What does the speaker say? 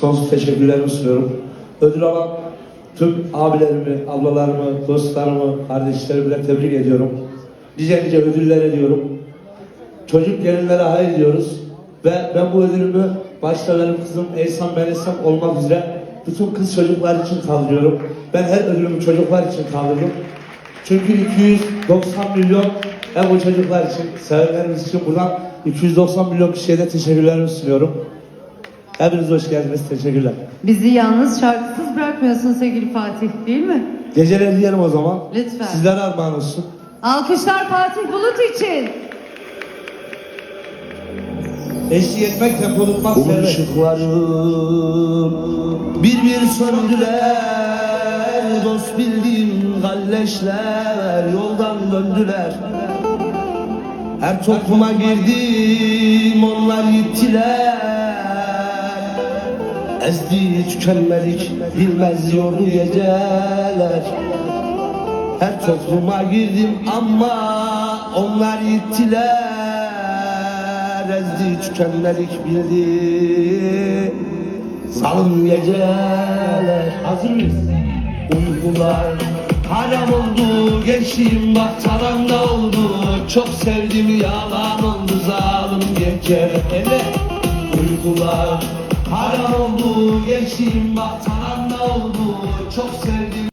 Sonsuz teşekkürlerimi sunuyorum. Ödül alan tüm abilerimi, ablalarımı, dostlarımı, kardeşlerimi de tebrik ediyorum. Nice nice ödüller ediyorum. Çocuk gelinlere hayır diyoruz. Ve ben bu ödülümü başta benim kızım Eysan Benesem olmak üzere bütün kız çocuklar için kaldırıyorum. Ben her ödülümü çocuklar için kaldırdım. Çünkü 290 milyon hem bu çocuklar için, sevenlerimiz için buradan 290 milyon kişiye de teşekkürlerimi sunuyorum. Hepiniz hoş geldiniz. Teşekkürler. Bizi yalnız şarkısız bırakmıyorsun sevgili Fatih değil mi? Geceler diyelim o zaman. Lütfen. Sizlere armağan olsun. Alkışlar Fatih Bulut için. Eşlik etmek tempo tutmak Bu serbest. ışıklarım bir bir söndüler Dost bildiğim galleşler yoldan döndüler Her topluma girdim Ezdi tükenmedik bilmez yordu geceler. Her topluma girdim ama onlar gittiler Ezdi tükenmedik bildi Salım geceler. Hazır mıyız? Uykular haram oldu Gençliğim bak tavanda oldu. Çok sevdim yalan oldu zalim gece. Evet Uykular haram oldu Gençliğim bak tavanda oldu. Çok sevdim